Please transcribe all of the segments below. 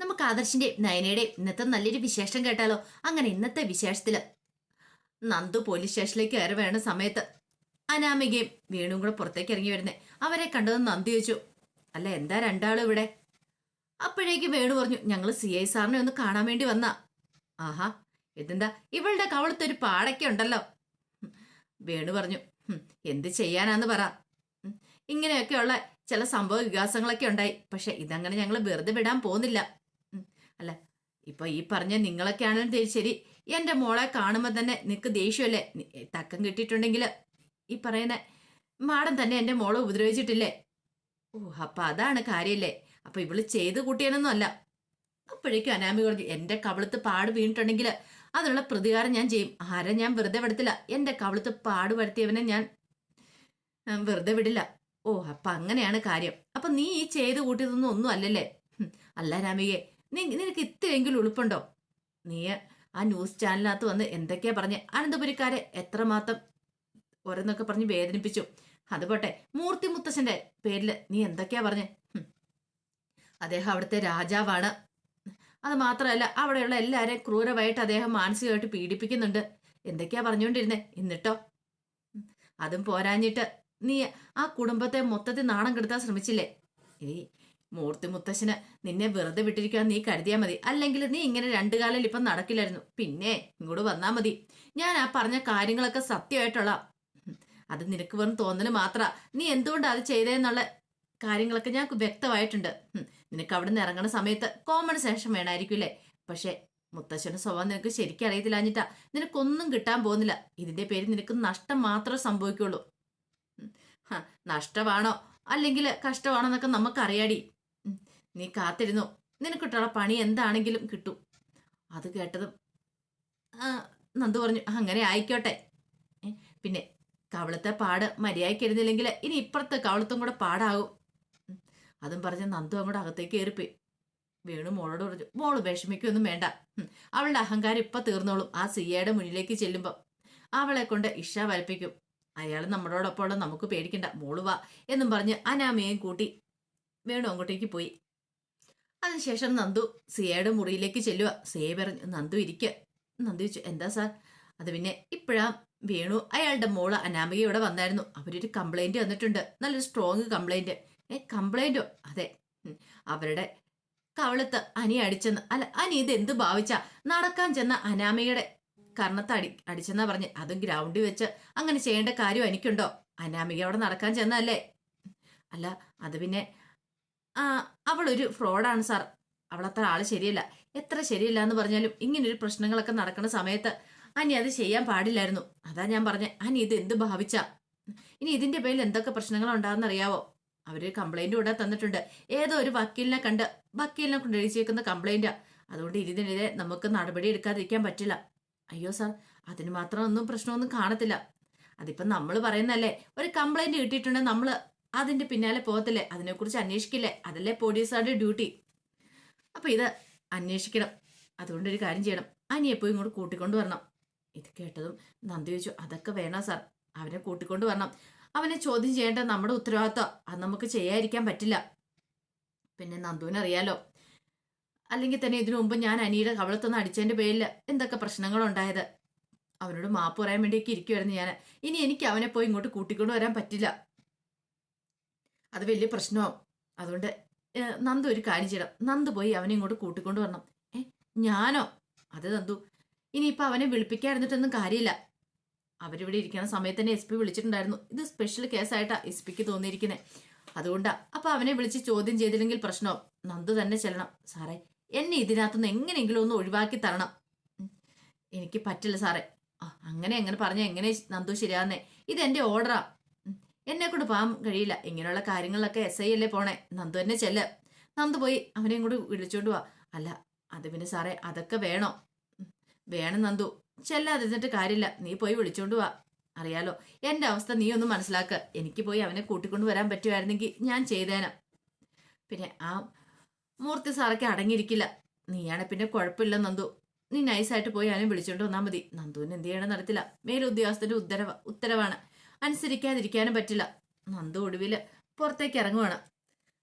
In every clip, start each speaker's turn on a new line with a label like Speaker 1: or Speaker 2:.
Speaker 1: നമുക്ക് ആദർശിന്റെ നയനയുടെ ഇന്നത്തെ നല്ലൊരു വിശേഷം കേട്ടാലോ? അങ്ങനെ ഇന്നത്തെ വിശേഷത്തിൽ നന്ദു പോലീസ് സ്റ്റേഷനിലേക്ക് കയറി വേണ സമയത്ത് അനാമികയും വേണു കൂടെ പുറത്തേക്ക് ഇറങ്ങി വരുന്നേ. അവരെ കണ്ടത് നന്ദി ചോദിച്ചു അല്ല എന്താ രണ്ടാളും ഇവിടെ? അപ്പോഴേക്ക് വേണു പറഞ്ഞു ഞങ്ങൾ സി ഐ സാറിനെ ഒന്ന് കാണാൻ വേണ്ടി വന്ന. ആഹാ ഇതെന്താ? ഇവളുടെ കവളത്തൊരു പാടൊക്കെ ഉണ്ടല്ലോ. വേണു പറഞ്ഞു "ഹും, എന്ത് ചെയ്യാനാന്ന് പറ. ഇങ്ങനെയൊക്കെയുള്ള ചില സംഭവ വികാസങ്ങളൊക്കെ ഉണ്ടായി. പക്ഷെ ഇതങ്ങനെ ഞങ്ങൾ വെറുതെ വിടാൻ പോകുന്നില്ല. അല്ല? ഇപ്പൊ ഈ പറഞ്ഞ നിങ്ങളൊക്കെ ആണെങ്കിലും ശരി എന്റെ മോളെ കാണുമ്പോൾ തന്നെ നിനക്ക് ദേഷ്യമല്ലേ? തക്കം കിട്ടിയിട്ടുണ്ടെങ്കിൽ ഈ പറയുന്ന മാഡം തന്നെ എന്റെ മോളെ ഉപദ്രവിച്ചിട്ടില്ലേ? ഓ അപ്പൊ അതാണ് കാര്യല്ലേ? അപ്പൊ ഇവൾ ചെയ്ത് കൂട്ടിയാണെന്നും അല്ല. അപ്പോഴേക്കും അനാമി എന്റെ കവിളത്ത് പാട് വീണിട്ടുണ്ടെങ്കിൽ അതിനുള്ള പ്രതികാരം ഞാൻ ചെയ്യും. ആരെ ഞാൻ വെറുതെ വിടത്തില്ല. എന്റെ കവിളത്ത് പാട് വരുത്തിയവനെ ഞാൻ വെറുതെ വിടില്ല. ഓ അപ്പൊ അങ്ങനെയാണ് കാര്യം. അപ്പൊ നീ ഈ ചെയ്ത് കൂട്ടിയതൊന്നും ഒന്നും അല്ലല്ലേ? അല്ല രാമികെ നിനക്ക് ഇത്രയെങ്കിലും ഉളുപ്പുണ്ടോ? നീ ആ ന്യൂസ് ചാനലിനകത്ത് വന്ന് എന്തൊക്കെയാ പറഞ്ഞ്? അനന്തപുരിക്കാരെ എത്രമാത്രം ഓരോന്നൊക്കെ പറഞ്ഞ് വേദനിപ്പിച്ചു. അതുപോട്ടെ മൂർത്തി മുത്തശ്ശന്റെ പേരിൽ നീ എന്തൊക്കെയാ പറഞ്ഞ്? അദ്ദേഹം അവിടുത്തെ രാജാവാണ്. അത് മാത്രമല്ല അവിടെയുള്ള എല്ലാവരെയും ക്രൂരമായിട്ട് അദ്ദേഹം മാനസികമായിട്ട് പീഡിപ്പിക്കുന്നുണ്ട്. എന്തൊക്കെയാ പറഞ്ഞുകൊണ്ടിരുന്നേ? എന്നിട്ടോ. അതും പോരാഞ്ഞിട്ട് നീ ആ കുടുംബത്തെ മൊത്തത്തിൽ നാണം കെടുത്താൻ ശ്രമിച്ചില്ലേ? ഈ മൂർത്തി മുത്തശ്ശന് നിന്നെ വെറുതെ വിട്ടിരിക്കാൻ നീ കരുതിയാ മതി. അല്ലെങ്കിൽ നീ ഇങ്ങനെ രണ്ടു കാലിൽ ഇപ്പം നടക്കില്ലായിരുന്നു. പിന്നെ ഇങ്ങോട്ട് വന്നാ മതി. ഞാൻ ആ പറഞ്ഞ കാര്യങ്ങളൊക്കെ സത്യമായിട്ടുള്ള അത് നിനക്ക് വെറും തോന്നൽ മാത്ര. നീ എന്തുകൊണ്ടാ അത് ചെയ്തതെന്നുള്ള കാര്യങ്ങളൊക്കെ ഞാൻ വ്യക്തമായിട്ടുണ്ട്. നിനക്ക് അവിടെ നിന്ന് ഇറങ്ങുന്ന സമയത്ത് കോമൺ സെഷൻ വേണമായിരിക്കില്ലേ പക്ഷേ മുത്തശ്ശന്റെ സ്വഭാവം നിനക്ക് ശരിക്കും അറിയത്തില്ലാഞ്ഞിട്ടാ. നിനക്കൊന്നും കിട്ടാൻ പോകുന്നില്ല. ഇതിന്റെ പേര് നിനക്ക് നഷ്ടം മാത്രമേ സംഭവിക്കുള്ളൂ. നഷ്ടമാണോ? അല്ലെങ്കിൽ കഷ്ടമാണോ എന്നൊക്കെ നമുക്കറിയാടി. നീ കാത്തിരുന്നു. നിനക്കിട്ടുള്ള പണി എന്താണെങ്കിലും കിട്ടും. അത് കേട്ടതും നന്ദു പറഞ്ഞു അങ്ങനെ ആയിക്കോട്ടെ. പിന്നെ കവളത്തെ പാട് മര്യാദയ്ക്ക് ഇരുന്നില്ലെങ്കിൽ ഇനി ഇപ്പുറത്തെ കവളത്തും കൂടെ പാടാകും അതും പറഞ്ഞ് നന്ദു അങ്ങോട്ട് അകത്തേക്ക് കയറിപ്പോയി. വേണു മോളോട് പറഞ്ഞു മോൾ വിഷമിക്കൊന്നും വേണ്ട. അവളുടെ അഹങ്കാരം ഇപ്പൊ തീർന്നോളും ആ സിയയുടെ മുന്നിലേക്ക് ചെല്ലുമ്പം. അവളെ കൊണ്ട് ഇഷ വലപ്പിക്കും. അയാൾ നമ്മളോടൊപ്പം ഉള്ള നമുക്ക് പേടിക്കണ്ട. മോൾ വാ എന്നും പറഞ്ഞ് അനാമയും കൂട്ടി വേണു അങ്ങോട്ടേക്ക് പോയി. അതിനുശേഷം നന്ദു സിയയുടെ മുറിയിലേക്ക് ചെല്ലുക. സിയെ പറഞ്ഞു നന്ദു ഇരിക്ക. നന്ദു ചോദിച്ചു എന്താ സാർ? അത് പിന്നെ ഇപ്പോഴാ വേണു അയാളുടെ മോൾ അനാമിക ഇവിടെ വന്നായിരുന്നു. അവരൊരു കംപ്ലൈന്റ് വന്നിട്ടുണ്ട്. നല്ലൊരു സ്ട്രോങ് കംപ്ലൈന്റ് ഏ കംപ്ലൈന്റോ അതെ. അവരുടെ കവളത്ത് അനി അടിച്ചെന്ന്. അല്ല അനി ഇത് എന്ത് ഭാവിച്ച? നടക്കാൻ ചെന്ന അനാമികയുടെ കർണത്ത് അടി അടിച്ചെന്നാ പറഞ്ഞ്. അതും ഗ്രൗണ്ടിൽ വെച്ച് അങ്ങനെ ചെയ്യേണ്ട കാര്യം എനിക്കുണ്ടോ? അനാമിക അവിടെ നടക്കാൻ ചെന്നല്ലേ അല്ല അത് പിന്നെ അവളൊരു ഫ്രോഡാണ് സാർ. അവളത്ര ആൾ ശരിയല്ല. എത്ര ശരിയല്ല എന്ന് പറഞ്ഞാലും ഇങ്ങനൊരു പ്രശ്നങ്ങളൊക്കെ നടക്കുന്ന സമയത്ത് അനി അത് ചെയ്യാൻ പാടില്ലായിരുന്നു. അതാ ഞാൻ പറഞ്ഞ അനി ഇത് എന്ത് ഭാവിച്ച? ഇനി ഇതിന്റെ പേരിൽ എന്തൊക്കെ പ്രശ്നങ്ങൾ ഉണ്ടാകുന്ന അറിയാവോ അവർ കംപ്ലൈന്റ് ഇവിടെ തന്നിട്ടുണ്ട്. ഏതോ ഒരു വക്കീലിനെ കണ്ട് വക്കീലിനെ കൊണ്ട് എഴുതിയേക്കുന്ന കംപ്ലൈന്റാ അതുകൊണ്ട് ഇതിനെതിരെ നമുക്ക് നടപടി എടുക്കാതിരിക്കാൻ പറ്റില്ല. അയ്യോ സാർ അതിന് മാത്രം ഒന്നും പ്രശ്നമൊന്നും കാണത്തില്ല. അതിപ്പം നമ്മൾ പറയുന്നല്ലേ ഒരു കംപ്ലൈന്റ് കിട്ടിയിട്ടുണ്ടെങ്കിൽ നമ്മൾ അതിന്റെ പിന്നാലെ പോകത്തില്ലേ? അതിനെക്കുറിച്ച് അന്വേഷിക്കില്ലേ? അതല്ലേ പോലീസുകാരുടെ ഡ്യൂട്ടി. അപ്പൊ ഇത് അന്വേഷിക്കണം. അതുകൊണ്ട് ഒരു കാര്യം ചെയ്യണം. അനിയെ പോയി ഇങ്ങോട്ട് കൂട്ടിക്കൊണ്ട് വരണം. ഇത് കേട്ടതും നന്ദി ചോദിച്ചു. അതൊക്കെ വേണം സാർ? അവനെ കൂട്ടിക്കൊണ്ട് വരണം. അവനെ ചോദ്യം ചെയ്യേണ്ട നമ്മുടെ ഉത്തരവാദിത്വം. അത് നമുക്ക് ചെയ്യാതിരിക്കാൻ പറ്റില്ല. പിന്നെ നന്ദുവിനറിയാലോ അല്ലെങ്കിൽ തന്നെ ഇതിനു മുമ്പ് ഞാൻ അനിയുടെ കവളത്തൊന്ന് അടിച്ചതിന്റെ പേരിൽ എന്തൊക്കെ പ്രശ്നങ്ങളുണ്ടായത് അവനോട് മാപ്പ് പറയാൻ വേണ്ടിയൊക്കെ ഇരിക്കുമായിരുന്നു ഞാൻ. ഇനി എനിക്ക് അവനെ പോയി ഇങ്ങോട്ട് കൂട്ടിക്കൊണ്ട് വരാൻ പറ്റില്ല. അത് വലിയ പ്രശ്നമാവും. അതുകൊണ്ട് നന്ദു ഒരു കാര്യം ചെയ്യണം. നന്ദു പോയി അവനെ ഇങ്ങോട്ട് കൂട്ടിക്കൊണ്ട് വരണം. ഏ ഞാനോ? അത് നന്ദു. ഇനിയിപ്പോൾ അവനെ വിളിപ്പിക്കാതിരുന്നിട്ടൊന്നും കാര്യമില്ല. അവരിവിടെ ഇരിക്കുന്ന സമയത്ത് തന്നെ എസ് പി വിളിച്ചിട്ടുണ്ടായിരുന്നു. ഇത് സ്പെഷ്യൽ കേസായിട്ടാണ് എസ് പിക്ക് തോന്നിയിരിക്കുന്നത് അതുകൊണ്ടാ. അപ്പൊ അവനെ വിളിച്ച് ചോദ്യം ചെയ്തില്ലെങ്കിൽ പ്രശ്നവും നന്ദു തന്നെ ചെല്ലണം. സാറേ എന്നെ ഇതിനകത്തുനിന്ന് എങ്ങനെയെങ്കിലും ഒന്ന് ഒഴിവാക്കി തരണം. എനിക്ക് പറ്റില്ല സാറേ. അങ്ങനെ അങ്ങനെ എങ്ങനെ പറഞ്ഞ എങ്ങനെ നന്ദു ശരിയാന്നേ ഇത് എന്റെ ഓർഡറാ. ഉം. എന്നെ കൊണ്ട് പോകാൻ കഴിയില്ല. ഇങ്ങനെയുള്ള കാര്യങ്ങളിലൊക്കെ എസ് ഐ അല്ലേ പോണേ? നന്ദു തന്നെ ചെല്ല്. നന്ദു പോയി. അവനെയും കൂടി വിളിച്ചോണ്ട് പോവാ അല്ല അത് പിന്നെ സാറേ അതൊക്കെ വേണോ. വേണം നന്ദു. ചെല്ലാതിരുന്നിട്ട് കാര്യമില്ല. നീ പോയി വിളിച്ചോണ്ട് വാ. അറിയാലോ എന്റെ അവസ്ഥ നീ ഒന്ന് മനസ്സിലാക്ക. എനിക്ക് പോയി അവനെ കൂട്ടിക്കൊണ്ട് വരാൻ പറ്റുമായിരുന്നെങ്കിൽ ഞാൻ ചെയ്തേനെ. പിന്നെ ആ മൂർത്തി സാറൊക്കെ അടങ്ങിയിരിക്കില്ല. നീയാണെ പിന്നെ കുഴപ്പമില്ല നന്ദു. നീ നൈസായിട്ട് പോയി അവനെ വിളിച്ചോണ്ട് വന്നാൽ മതി. നന്ദുവിന് എന്ത് ചെയ്യണം നടത്തില്ല മേലുദ്യോഗസ്ഥന്റെ ഉത്തരവ് ഉത്തരവാണ്. അനുസരിക്കാതിരിക്കാനും പറ്റില്ല. നന്ദു ഒടുവിൽ പുറത്തേക്ക് ഇറങ്ങുവാണ്.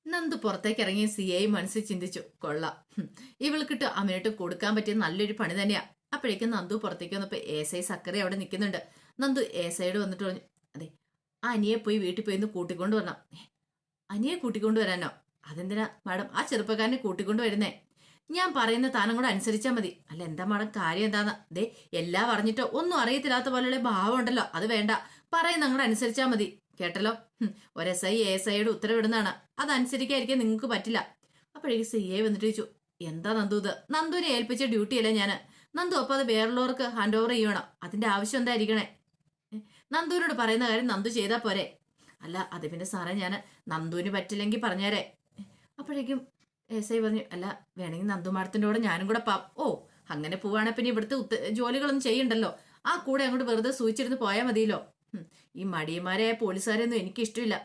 Speaker 1: നന്ദു പുറത്തേക്ക് ഇറങ്ങി സി ഐ മനസ്സിൽ ചിന്തിച്ചു. കൊള്ളാം. ഇവൾക്കിട്ട് അമ്മയോട്ട് കൊടുക്കാൻ പറ്റിയ നല്ലൊരു പണി തന്നെയാ. അപ്പോഴേക്കും നന്ദു പുറത്തേക്ക് വന്നപ്പോ എസ് ഐ സക്കറി അവിടെ നിൽക്കുന്നുണ്ട് നന്ദു എസ് വന്നിട്ട് പറഞ്ഞു അതെ ആ അനിയെ പോയി വീട്ടിൽ പോയി ഒന്ന് കൂട്ടിക്കൊണ്ട് വരണം. "ഏ, അനിയെ കൂട്ടിക്കൊണ്ട് വരാനോ? അതെന്തിനാ മാഡം ആ ചെറുപ്പക്കാരനെ കൂട്ടിക്കൊണ്ട് വരുന്നേ? ഞാൻ പറയുന്ന താനം കൂടെ അനുസരിച്ചാൽ മതി. അല്ല എന്താ മാഡം? കാര്യം എന്താന്ന്? ദേ എല്ലാം പറഞ്ഞിട്ടോ ഒന്നും അറിയത്തില്ലാത്ത പോലെയുള്ള ഭാവം ഉണ്ടല്ലോ. അത് വേണ്ട. പറയുന്ന അനുസരിച്ചാൽ മതി. കേട്ടല്ലോ? ഒരു എസ് ഐ എസ് ഐയുടെ ഉത്തരവിടുന്നതാണ്. അതനുസരിക്കായിരിക്കും നിങ്ങൾക്ക് പറ്റില്ല. അപ്പോഴേക്ക് സി ഐ വന്നിട്ട് ചോദിച്ചു എന്താ നന്ദു ഇത്? നന്ദുവിനെ ഏൽപ്പിച്ച ഡ്യൂട്ടിയല്ല ഞാൻ നന്ദു അപ്പോൾ അത് വേറുള്ളവർക്ക് ഹാൻഡ് ഓവർ ചെയ്യണം. അതിന്റെ ആവശ്യം എന്തായിരിക്കണേ നന്ദുവിനോട് പറയുന്ന കാര്യം നന്ദു ചെയ്താൽ പോരെ. അല്ല അത് പിന്നെ സാറേ ഞാൻ നന്ദുവിന് പറ്റില്ലെങ്കിൽ പറഞ്ഞേരെ. അപ്പോഴേക്കും എസ് ഐ പറഞ്ഞു അല്ല വേണമെങ്കിൽ നന്ദു മാഡത്തിന്റെ കൂടെ ഞാനും കൂടെ പാ ഓ അങ്ങനെ പോവാണെങ്കിൽ പിന്നെ ഇവിടുത്തെ ജോലികളൊന്നും ചെയ്യണ്ടല്ലോ. ആ കൂടെ അങ്ങോട്ട് വെറുതെ സൂചിച്ചിരുന്ന് പോയാൽ മതിയല്ലോ. ഈ മടിയന്മാരായ പോലീസുകാരെയൊന്നും എനിക്ക് ഇഷ്ടമില്ല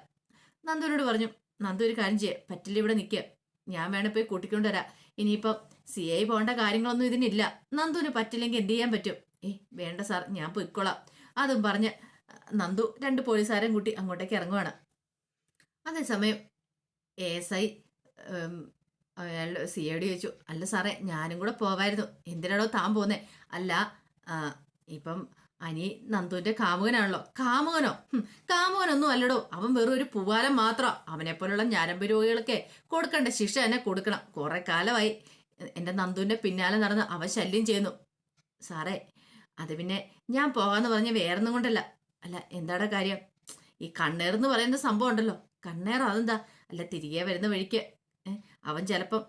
Speaker 1: നന്ദുവിനോട് പറഞ്ഞു നന്ദു ഒരു കാര്യം ചെയ്യേ പറ്റില്ല ഇവിടെ നിൽക്കുക ഞാൻ വേണേ പോയി കൂട്ടിക്കൊണ്ട് വരാം. ഇനിയിപ്പം സി ഐ പോകേണ്ട കാര്യങ്ങളൊന്നും ഇതിനില്ല. നന്ദുവിന് പറ്റില്ലെങ്കിൽ എന്ത് ചെയ്യാൻ പറ്റും? ഏ വേണ്ട സാർ ഞാൻ പൊയ്ക്കോളാം. അതും പറഞ്ഞ് നന്ദു രണ്ട് പോലീസുകാരെയും കൂട്ടി അങ്ങോട്ടേക്ക് ഇറങ്ങുവാണ്. അതേസമയം എ എസ് ഐ അയാൾ സി ഐ ഡി ചോദിച്ചു അല്ല സാറേ ഞാനും കൂടെ പോവായിരുന്നു. എന്തിനാണോ താൻ പോന്നേ അല്ല ഇപ്പം അനി നന്ദുവിന്റെ കാമുകനാണല്ലോ. കാമുകനോ? കാമുകനൊന്നും അല്ലടോ. അവൻ വെറും ഒരു പൂവാലം മാത്രം. അവനെ പോലുള്ള ഞാരമ്പ രോഗികളൊക്കെ കൊടുക്കേണ്ട ശിക്ഷ തന്നെ കൊടുക്കണം. കുറെ കാലമായി എന്റെ നന്ദുവിന്റെ പിന്നാലെ നടന്ന് അവൻ ശല്യം ചെയ്യുന്നു. സാറേ അത് പിന്നെ ഞാൻ പോകാന്ന് പറഞ്ഞ വേറൊന്നും കൊണ്ടല്ല. അല്ല എന്താടാ കാര്യം? ഈ കണ്ണേർ എന്ന് പറയുന്ന സംഭവം ഉണ്ടല്ലോ. കണ്ണേർ അതെന്താ? അല്ല തിരികെ വരുന്ന വഴിക്ക് അവൻ ചിലപ്പം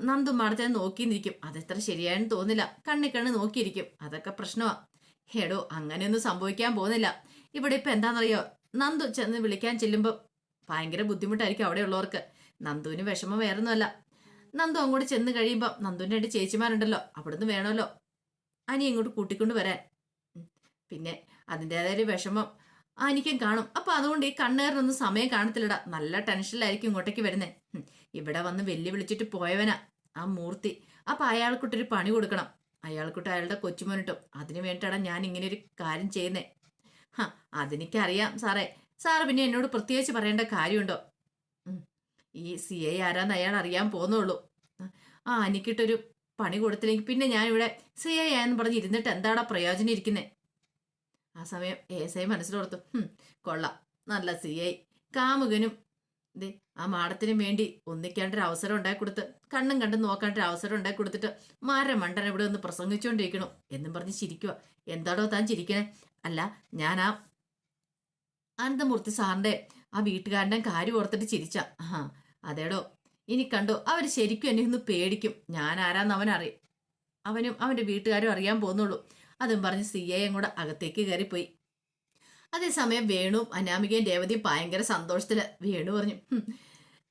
Speaker 1: നന്ദു മാടത്തിനെ നോക്കിയിരിക്കും. അതെത്ര ശരിയായെന്ന് തോന്നില്ല. കണ്ണിക്കണ്ണ് നോക്കിയിരിക്കും. അതൊക്കെ പ്രശ്നമാ. ഹേടോ അങ്ങനെയൊന്നും സംഭവിക്കാൻ പോകുന്നില്ല. ഇവിടെ ഇപ്പൊ എന്താണെന്നറിയോ? നന്ദു ചെന്ന് വിളിക്കാൻ ചെല്ലുമ്പോൾ ഭയങ്കര ബുദ്ധിമുട്ടായിരിക്കും അവിടെ ഉള്ളവർക്ക്. നന്ദുവിന് വിഷമം വേറൊന്നുമല്ല. നന്ദു അങ്ങോട്ട് ചെന്ന് കഴിയുമ്പോൾ നന്ദുവിന്റെ രണ്ട് ചേച്ചിമാരുണ്ടല്ലോ അവിടുന്ന് വേണമല്ലോ. അനി ഇങ്ങോട്ട് കൂട്ടിക്കൊണ്ട് വരാൻ. പിന്നെ അതിന്റെതായ വിഷമം അനിക്കും കാണും. അപ്പൊ അതുകൊണ്ട് ഈ കണ്ണുകാരനൊന്നും സമയം കാണത്തില്ലടാ. നല്ല ടെൻഷനിലായിരിക്കും ഇങ്ങോട്ടേക്ക് വരുന്നേ. ഇവിടെ വന്ന് വെല്ലു വിളിച്ചിട്ട് പോയവനാ ആ മൂർത്തി. അപ്പൊ അയാൾക്കിട്ടൊരു പണി കൊടുക്കണം. അയാൾക്കിട്ട് അയാളുടെ കൊച്ചുമോനിട്ടും. അതിനു വേണ്ടിയിട്ടാണ് ഞാൻ ഇങ്ങനെ ഒരു കാര്യം ചെയ്യുന്നേ. ഹാ അതെനിക്കറിയാം സാറേ. സാറ് പിന്നെ എന്നോട് പ്രത്യേകിച്ച് പറയേണ്ട കാര്യമുണ്ടോ? ഈ സി ഐ ആരാന്ന് അയാൾ അറിയാൻ പോകുന്നുള്ളൂ ആ എനിക്കിട്ടൊരു പണി കൊടുത്തില്ലെങ്കിൽ പിന്നെ ഞാനിവിടെ സി ഐ ആയെന്ന് പറഞ്ഞ് ഇരുന്നിട്ട് എന്താടാ പ്രയോജനം ഇരിക്കുന്നത് ആ സമയം എസ് ഐ മനസ്സിലോർത്തു. "ഹും, കൊള്ളാം. നല്ല സി ഐ. കാമുകനും ആ മാഡത്തിന് വേണ്ടി ഒന്നിക്കാണ്ടൊരു അവസരം ഉണ്ടാക്കി കൊടുത്ത് കണ്ണും കണ്ടും നോക്കാണ്ടൊരു അവസരം ഉണ്ടാക്കി കൊടുത്തിട്ട് മാര മണ്ടൻ ഇവിടെ ഒന്ന് പ്രസംഗിച്ചുകൊണ്ടിരിക്കണോ എന്നും പറഞ്ഞ് ചിരിക്കുക എന്താടോ താൻ ചിരിക്കണേ? അല്ല ഞാൻ ആ അനന്തമൂർത്തി സാറിന്റെ ആ വീട്ടുകാരന്റെ കാര്യം ഓർത്തിട്ട് ചിരിച്ച. ആ അതേടോ. ഇനി കണ്ടോ അവർ ശരിക്കും എന്നെ ഒന്ന് പേടിക്കും. ഞാൻ ആരാന്ന് അവൻ അറിയും അവനും അവന്റെ വീട്ടുകാരും അറിയാൻ പോകുന്നുള്ളൂ. അതും പറഞ്ഞ് സി ഐയും കൂടെ അകത്തേക്ക് കയറിപ്പോയി. അതേസമയം വേണു അനാമികയും രേവതിയും ഭയങ്കര സന്തോഷത്തിൽ. വേണു പറഞ്ഞു "ഹും,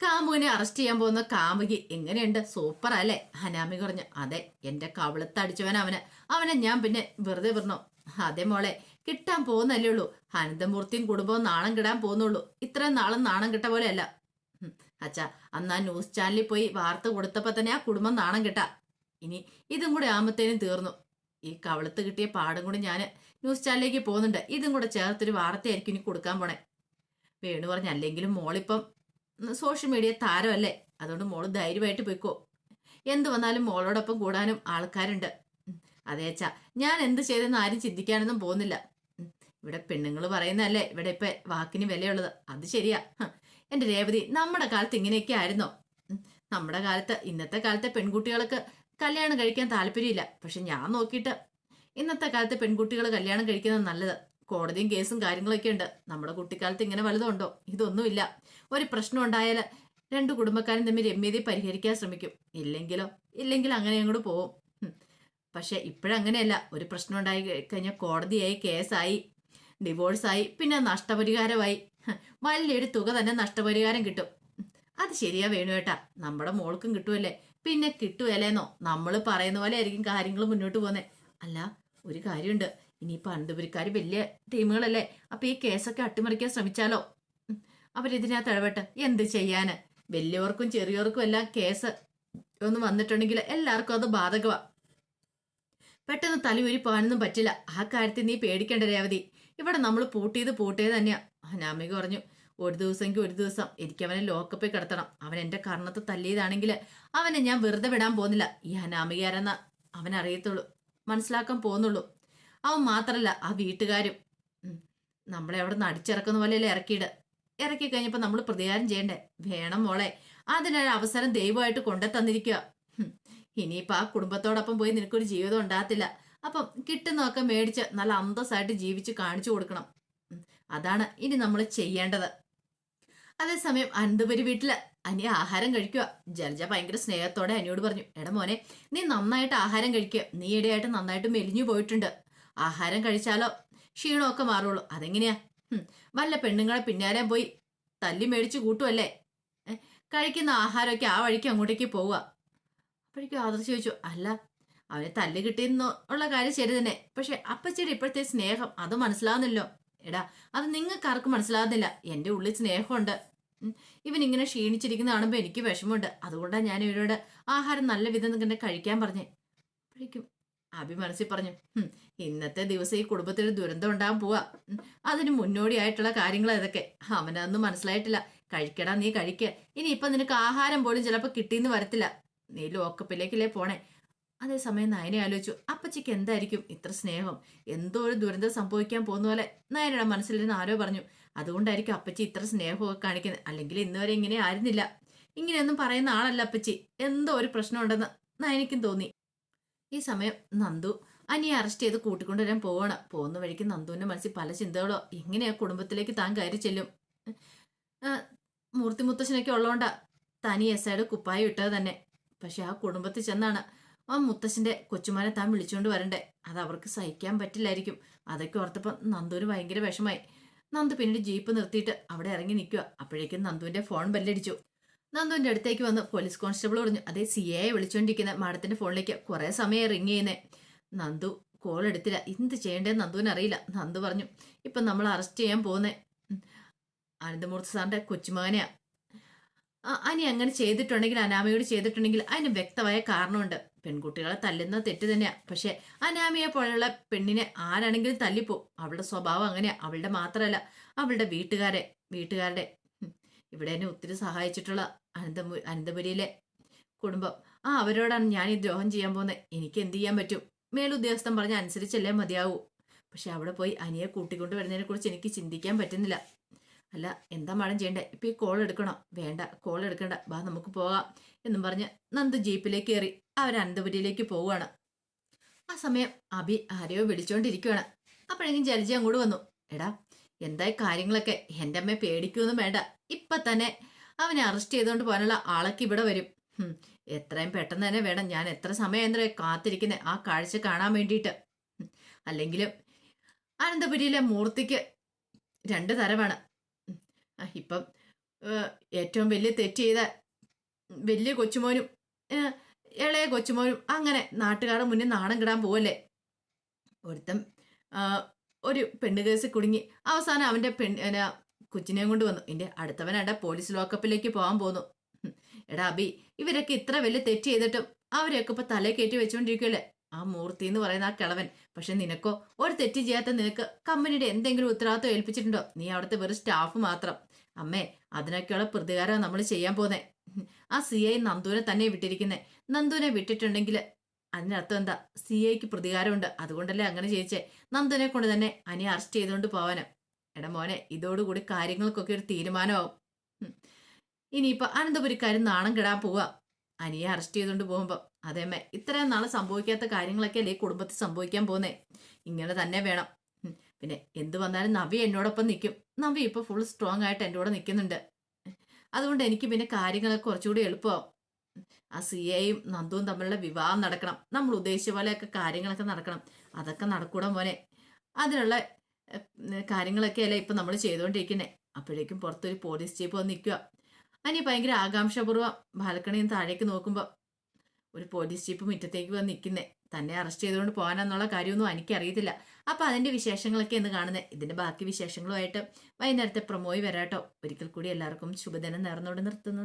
Speaker 1: കാമുവിനെ അറസ്റ്റ് ചെയ്യാൻ പോകുന്ന കാമുകി എങ്ങനെയുണ്ട്? സൂപ്പർ അല്ലേ? ഹനാമി പറഞ്ഞു അതെ എന്റെ കവിളത്ത് അടിച്ചവൻ അവന്. അവനെ ഞാൻ പിന്നെ വെറുതെ പറഞ്ഞോ അതെ മോളെ കിട്ടാൻ പോകുന്നല്ലേ ഉള്ളൂ. അനന്തമൂർത്തിയും കുടുംബവും നാണം കിടാൻ പോകുന്നുള്ളൂ. ഇത്രയും നാളും നാണം കിട്ട പോലെയല്ല. അച്ഛാ അന്ന് ആ ന്യൂസ് ചാനലിൽ പോയി വാർത്ത കൊടുത്തപ്പോ തന്നെ ആ കുടുംബം നാണം കിട്ടാ. ഇനി ഇതും കൂടെ ആകുമ്പത്തേനും തീർന്നു. ഈ കവളത്ത് കിട്ടിയ പാടും കൂടി ഞാൻ ന്യൂസ് ചാനലിലേക്ക് പോകുന്നുണ്ട്. ഇതും കൂടെ ചേർത്തൊരു വാർത്തയായിരിക്കും ഇനി കൊടുക്കാൻ പോണേ. വേണു പറഞ്ഞു അല്ലെങ്കിലും മോളിപ്പം സോഷ്യൽ മീഡിയ താരമല്ലേ? അതുകൊണ്ട് മോൾ ധൈര്യമായിട്ട് പോയിക്കോ. എന്ത് വന്നാലും മോളോടൊപ്പം കൂടാനും ആൾക്കാരുണ്ട്. അതേച്ചാ ഞാൻ എന്ത് ചെയ്തെന്ന് ആരും ചിന്തിക്കാനൊന്നും പോകുന്നില്ല. ഇവിടെ പെണ്ണുങ്ങൾ പറയുന്നതല്ലേ? ഇവിടെ ഇപ്പൊ വാക്കിന് വിലയുള്ളത്. അത് ശരിയാ. എന്റെ രേവതി നമ്മുടെ കാലത്ത് ഇങ്ങനെയൊക്കെ ആയിരുന്നോ? നമ്മുടെ കാലത്ത് ഇന്നത്തെ കാലത്തെ പെൺകുട്ടികൾക്ക് കല്യാണം കഴിക്കാൻ താല്പര്യമില്ല. പക്ഷെ ഞാൻ നോക്കിയിട്ട് ഇന്നത്തെ കാലത്ത് പെൺകുട്ടികൾ കല്യാണം കഴിക്കുന്നത് നല്ലത്. കോടതിയും കേസും കാര്യങ്ങളൊക്കെ ഉണ്ട്. നമ്മുടെ കുട്ടിക്കാലത്ത് ഇങ്ങനെ വലുതുണ്ടോ? ഇതൊന്നുമില്ല. ഒരു പ്രശ്നം ഉണ്ടായാൽ രണ്ടു കുടുംബക്കാരും തമ്മിൽ രമ്യതയെ പരിഹരിക്കാൻ ശ്രമിക്കും. ഇല്ലെങ്കിലോ ഇല്ലെങ്കിൽ അങ്ങനെ അങ്ങോട്ട് പോവും. പക്ഷെ ഇപ്പോഴങ്ങനെയല്ല. ഒരു പ്രശ്നം ഉണ്ടായി കഴിഞ്ഞാൽ കോടതിയായി കേസായി ഡിവോഴ്സായി പിന്നെ നഷ്ടപരിഹാരമായി. വലിയൊരു തുക തന്നെ നഷ്ടപരിഹാരം കിട്ടും. അത് ശരിയാ വേണു ഏട്ടാ. നമ്മുടെ മോൾക്കും കിട്ടുമല്ലേ പിന്നെ കിട്ടുമല്ലേന്നോ നമ്മൾ പറയുന്ന പോലെ ആയിരിക്കും കാര്യങ്ങൾ മുന്നോട്ട് പോകുന്നത് അല്ല ഒരു കാര്യമുണ്ട്. ഇനിയിപ്പോൾ അനന്തപുരിക്കാർ വലിയ ടീമുകളല്ലേ? അപ്പോൾ ഈ കേസൊക്കെ അട്ടിമറിക്കാൻ ശ്രമിച്ചാലോ? അവരിതിനാ ഇടപെട്ട് എന്ത് ചെയ്യാന്? വലിയവർക്കും ചെറിയവർക്കും എല്ലാം കേസ് ഒന്ന് വന്നിട്ടുണ്ടെങ്കിൽ എല്ലാവർക്കും അത് ബാധകമാണ് പെട്ടെന്ന് തലയൂരി പോകാനൊന്നും പറ്റില്ല. ആ കാര്യത്തിൽ നീ പേടിക്കേണ്ട രേവതി. ഇവിടെ നമ്മൾ പൂട്ടിയത് പൂട്ടിയത് തന്നെയാ. അനാമിക പറഞ്ഞു ഒരു ദിവസമെങ്കിൽ ഒരു ദിവസം. എനിക്ക് അവനെ ലോക്കപ്പിൽ കിടത്തണം. അവൻ എന്റെ കർണത്ത് തല്ലിയതാണെങ്കിൽ അവനെ ഞാൻ വെറുതെ വിടാൻ പോകുന്നില്ല. ഈ അനാമികാരെന്ന അവൻ അറിയത്തുള്ളൂ മനസ്സിലാക്കാൻ പോകുന്നുള്ളൂ. അവൻ മാത്രല്ല ആ വീട്ടുകാരും. നമ്മളെ അവിടെ നിന്ന് അടിച്ചിറക്കുന്ന പോലെയല്ലേ ഇറക്കിയിട്. ഇറക്കി കഴിഞ്ഞപ്പോൾ നമ്മൾ പ്രതികാരം ചെയ്യണ്ടേ? വേണം മോളെ. അതിനൊരു അവസരം ദൈവമായിട്ട് കൊണ്ടു തന്നിരിക്കുക ഇനിയിപ്പോൾ ആ കുടുംബത്തോടൊപ്പം പോയി നിനക്കൊരു ജീവിതം ഉണ്ടാകത്തില്ല. അപ്പം കിട്ടുന്നതൊക്കെ മേടിച്ച് നല്ല അന്തസ്സായിട്ട് ജീവിച്ച് കാണിച്ചു കൊടുക്കണം. അതാണ് ഇനി നമ്മൾ ചെയ്യേണ്ടത്. അതേസമയം അനന്തപുരി വീട്ടിൽ അനി ആഹാരം കഴിക്കുക ജലജ ഭയങ്കര സ്നേഹത്തോടെ അനിയോട് പറഞ്ഞു എടാ മോനെ നീ നന്നായിട്ട് ആഹാരം കഴിക്കുക നീ ഇടയായിട്ട് നന്നായിട്ട് മെലിഞ്ഞു പോയിട്ടുണ്ട്. ആഹാരം കഴിച്ചാലോ? ക്ഷീണമൊക്കെ മാറുള്ളൂ. അതെങ്ങനെയാ? വല്ല പെണ്ണുങ്ങളെ പിന്നാലെ പോയി തല്ലി മേടിച്ചു കൂട്ടുമല്ലേ കഴിക്കുന്ന ആഹാരമൊക്കെ ആ വഴിക്ക് അങ്ങോട്ടേക്ക് പോവുക. അപ്പോഴേക്കും ആദർശ് ചോദിച്ചു അല്ല അവനെ തല്ല് കിട്ടിയെന്ന് ഉള്ള കാര്യം ശരി തന്നെ. പക്ഷെ അപ്പച്ചിയുടെ ഇപ്പോഴത്തെ സ്നേഹം അത് മനസ്സിലാവുന്നില്ലോ. എടാ അത് നിങ്ങൾക്ക് ആർക്കും മനസ്സിലാവുന്നില്ല. എന്റെ ഉള്ളിൽ സ്നേഹമുണ്ട്. ഇവൻ ഇങ്ങനെ ക്ഷീണിച്ചിരിക്കുന്ന കാണുമ്പോൾ എനിക്ക് വിഷമമുണ്ട്. അതുകൊണ്ടാണ് ഞാൻ ഇവരോട് ആഹാരം നല്ല വിധം ഇങ്ങനെ കഴിക്കാൻ പറഞ്ഞേ. അപ്പോഴേക്കും അഭി മനസ്സിൽ പറഞ്ഞു ഇന്നത്തെ ദിവസം ഈ കുടുംബത്തിൽ ദുരന്തം ഉണ്ടാകാൻ പോവാ. അതിന് മുന്നോടിയായിട്ടുള്ള കാര്യങ്ങൾ ഇതൊക്കെ. അവനതൊന്നും മനസ്സിലായിട്ടില്ല. കഴിക്കടാ നീ കഴിക്ക. ഇനി ഇപ്പൊ നിനക്ക് ആഹാരം പോലും ചിലപ്പോൾ കിട്ടിയെന്ന് വരത്തില്ല. നീ ലോക്കപ്പിലേക്കല്ലേ പോണേ? അതേസമയം നയനെ ആലോചിച്ചു. അപ്പച്ചിക്ക് എന്തായിരിക്കും ഇത്ര സ്നേഹം? എന്തോ ഒരു ദുരന്തം സംഭവിക്കാൻ പോകുന്ന പോലെ. നയനയുടെ മനസ്സിലിരുന്ന് ആരോ പറഞ്ഞു. അതുകൊണ്ടായിരിക്കും അപ്പച്ചി ഇത്ര സ്നേഹമൊക്കെ കാണിക്കുന്നത് അല്ലെങ്കിൽ ഇന്നുവരെ ഇങ്ങനെ ആയിരുന്നില്ല. ഇങ്ങനെയൊന്നും പറയുന്ന ആളല്ല അപ്പച്ചി. എന്തോ ഒരു പ്രശ്നമുണ്ടെന്ന് നയനിക്കും തോന്നി. ഈ സമയം നന്ദു അനിയെ അറസ്റ്റ് ചെയ്ത് കൂട്ടിക്കൊണ്ടുവരാൻ പോവാണ്. പോകുന്ന വഴിക്ക് നന്ദുവിന്റെ മനസ്സിൽ പല ചിന്തകളോ എങ്ങനെയാ കുടുംബത്തിലേക്ക് താൻ കയറി ചെല്ലും. മൂർത്തി മുത്തശ്ശനൊക്കെ ഉള്ളതുകൊണ്ടാ തനി എസ് ഐയുടെ കുപ്പായി ഇട്ടത് തന്നെ. പക്ഷെ ആ കുടുംബത്തിൽ ചെന്നാണ് ആ മുത്തശ്ശന്റെ കൊച്ചുമാനെ താൻ വിളിച്ചുകൊണ്ട് വരണ്ടേ. അത് അവർക്ക് സഹിക്കാൻ പറ്റില്ലായിരിക്കും. അതൊക്കെ ഓർത്തപ്പം നന്ദുവിന് ഭയങ്കര വിഷമായി. നന്ദു പിന്നീട് ജീപ്പ് നിർത്തിയിട്ട് അവിടെ ഇറങ്ങി നിൽക്കുക അപ്പോഴേക്കും നന്ദുവിന്റെ ഫോൺ ബെല്ലടിച്ചു. നന്ദുവിന്റെ അടുത്തേക്ക് വന്ന് പോലീസ് കോൺസ്റ്റബിൾ പറഞ്ഞു അതേ സി എ വിളിച്ചുകൊണ്ടിരിക്കുന്ന മാഡത്തിന്റെ ഫോണിലേക്ക് കുറെ സമയം റിങ് ചെയ്യുന്നേ. നന്ദു കോൾ എടുത്തില്ല. എന്ത് ചെയ്യേണ്ടതെന്ന് നന്ദുവിന് അറിയില്ല. നന്ദു പറഞ്ഞു ഇപ്പം നമ്മൾ അറസ്റ്റ് ചെയ്യാൻ പോകുന്നേ. അനന്തമൂർത്തി സാറിന്റെ കൊച്ചുമകനെയാ. അനി അങ്ങനെ ചെയ്തിട്ടുണ്ടെങ്കിൽ അനാമയോട് ചെയ്തിട്ടുണ്ടെങ്കിൽ അതിന് വ്യക്തമായ കാരണമുണ്ട്. പെൺകുട്ടികളെ തല്ലുന്ന തെറ്റ് തന്നെയാ. പക്ഷെ അനാമിയെ പോലെയുള്ള പെണ്ണിനെ ആരാണെങ്കിലും തല്ലിപ്പോ അവളുടെ സ്വഭാവം അങ്ങനെയാ. അവളുടെ മാത്രമല്ല അവളുടെ വീട്ടുകാരെ വീട്ടുകാരുടെ ഇവിടെ എന്നെ ഒത്തിരി സഹായിച്ചിട്ടുള്ള അനന്തപു അനന്തപുരിയിലെ കുടുംബം. ആ അവരോടാണ് ഞാൻ ഈ ദ്രോഹം ചെയ്യാൻ പോകുന്നത് എനിക്ക് എന്ത് ചെയ്യാൻ പറ്റും? മേലുദ്യോഗസ്ഥൻ പറഞ്ഞ അനുസരിച്ചല്ലേ മതിയാവൂ. പക്ഷെ അവിടെ പോയി അനിയെ കൂട്ടിക്കൊണ്ട് വരുന്നതിനെ കുറിച്ച് എനിക്ക് ചിന്തിക്കാൻ പറ്റുന്നില്ല. അല്ല എന്താ മാഡം ചെയ്യണ്ടേ? ഇപ്പൊ ഈ കോൾ എടുക്കണോ? വേണ്ട കോൾ എടുക്കണ്ട. വാ നമുക്ക് പോകാം എന്നും പറഞ്ഞ് നന്ദു ജീപ്പിലേക്ക് കയറി അവർ അനന്തപുരിയിലേക്ക് പോവുകയാണ്. ആ സമയം അഭി ആരെയോ വിളിച്ചോണ്ടിരിക്കുവാണ്. അപ്പോഴെങ്കിലും ജലജി അങ്ങോട്ട് വന്നു. എടാ എന്തായി കാര്യങ്ങളൊക്കെ? എന്റെ അമ്മയെ പേടിക്കൊന്നും വേണ്ട. ഇപ്പൊ തന്നെ അവനെ അറസ്റ്റ് ചെയ്തുകൊണ്ട് പോകാനുള്ള ആളൊക്കെ ഇവിടെ വരും. എത്രയും പെട്ടെന്ന് തന്നെ വേണം ഞാൻ എത്ര സമയം കാത്തിരിക്കുന്നത് ആ കാഴ്ച കാണാൻ വേണ്ടിയിട്ട്. അല്ലെങ്കിലും അനന്തപുരിയിലെ മൂർത്തിക്ക് രണ്ട് തരമാണ് ഇപ്പം ഏറ്റവും വലിയ തെറ്റ് ചെയ്ത വലിയ കൊച്ചുമോനും ഇളയ കൊച്ചുമോനും അങ്ങനെ നാട്ടുകാരുടെ മുന്നിൽ നാണം കിടാൻ പോവല്ലേ? ഒരുത്തൻ ആ, ഒരു പെണ്ണ് കേസിൽ കുടുങ്ങി. അവസാനം അവന്റെ പെൺ കൊച്ചിനെയും കൊണ്ട് വന്നു. എന്റെ അടുത്തവനാടെ പോലീസ് ലോക്കപ്പിലേക്ക് പോകാൻ പോന്നു. എടാ അബി ഇവരൊക്കെ ഇത്ര വലിയ തെറ്റ് ചെയ്തിട്ടും അവരെയൊക്കെ ഇപ്പൊ തലേ കയറ്റി വെച്ചുകൊണ്ടിരിക്കുകയല്ലേ ആ മൂർത്തി എന്ന് പറയുന്ന ആ കിളവൻ. പക്ഷെ നിനക്കോ ഒരു തെറ്റ് ചെയ്യാത്ത നിനക്ക് കമ്പനിയുടെ എന്തെങ്കിലും ഉത്തരവാദിത്വം ഏൽപ്പിച്ചിട്ടുണ്ടോ? നീ അവിടുത്തെ വെറും സ്റ്റാഫ് മാത്രം. അമ്മേ അതിനൊക്കെയുള്ള പ്രതികാരം നമ്മൾ ചെയ്യാൻ പോന്നെ. ആ സി ഐ നന്ദുവിനെ തന്നെ വിട്ടിരിക്കുന്നേ. നന്ദുവിനെ വിട്ടിട്ടുണ്ടെങ്കിൽ അതിനർത്ഥം എന്താ സി ഐക്ക് പ്രതികാരമുണ്ട്. അതുകൊണ്ടല്ലേ അങ്ങനെ ചെയ്യിച്ചേ നന്ദനെ കൊണ്ട് തന്നെ അനി അറസ്റ്റ് ചെയ്തുകൊണ്ട് പോവാന്. എടാ മോനെ ഇതോടുകൂടി കാര്യങ്ങൾക്കൊക്കെ ഒരു തീരുമാനമാവും. ഉം. ഇനിയിപ്പോ അനന്തപുരിക്കാരും നാണം കിടാൻ പോവാ. അനിയെ അറസ്റ്റ് ചെയ്തുകൊണ്ട് പോകുമ്പോ അതേമേ ഇത്രയും നാളെ സംഭവിക്കാത്ത കാര്യങ്ങളൊക്കെ അല്ലേ കുടുംബത്തിൽ സംഭവിക്കാൻ പോകുന്നേ? ഇങ്ങനെ തന്നെ വേണം. പിന്നെ എന്ത് വന്നാലും നവി എന്നോടൊപ്പം നിൽക്കും നവി ഇപ്പൊ ഫുൾ സ്ട്രോങ് ആയിട്ട് എന്റെ കൂടെ നിൽക്കുന്നുണ്ട് അതുകൊണ്ട് എനിക്ക് പിന്നെ കാര്യങ്ങളൊക്കെ കുറച്ചുകൂടി എളുപ്പമാവും. ആ സി എയും നന്ദുവും തമ്മിലുള്ള വിവാഹം നടക്കണം. നമ്മൾ ഉദ്ദേശിച്ച പോലെയൊക്കെ കാര്യങ്ങളൊക്കെ നടക്കണം. അതൊക്കെ നടക്കൂടാൻ മോനെ. അതിനുള്ള കാര്യങ്ങളൊക്കെ അല്ലേ ഇപ്പം നമ്മൾ ചെയ്തുകൊണ്ടിരിക്കുന്നത് അപ്പോഴേക്കും പുറത്തൊരു പോലീസ് ജീപ്പ് വന്ന് നിൽക്കുക. അനി ഭയങ്കര ആകാംക്ഷാപൂർവം ബാൽക്കണിയിൽ താഴേക്ക് നോക്കുമ്പോൾ ഒരു പോലീസ് ജീപ്പ് മുറ്റത്തേക്ക് വന്ന് നിൽക്കുന്നേ. തന്നെ അറസ്റ്റ് ചെയ്തുകൊണ്ട് പോകാനെന്നുള്ള കാര്യമൊന്നും എനിക്കറിയത്തില്ല. അപ്പോൾ അതിന്റെ വിശേഷങ്ങളൊക്കെ എന്ന് കാണുന്നത് ഇതിന്റെ ബാക്കി വിശേഷങ്ങളുമായിട്ട് വൈകുന്നേരത്തെ പ്രമോയി വരാട്ടോ. ഒരിക്കൽ കൂടി എല്ലാവർക്കും ശുഭദിനം നേർന്നോട് നിർത്തുന്നു.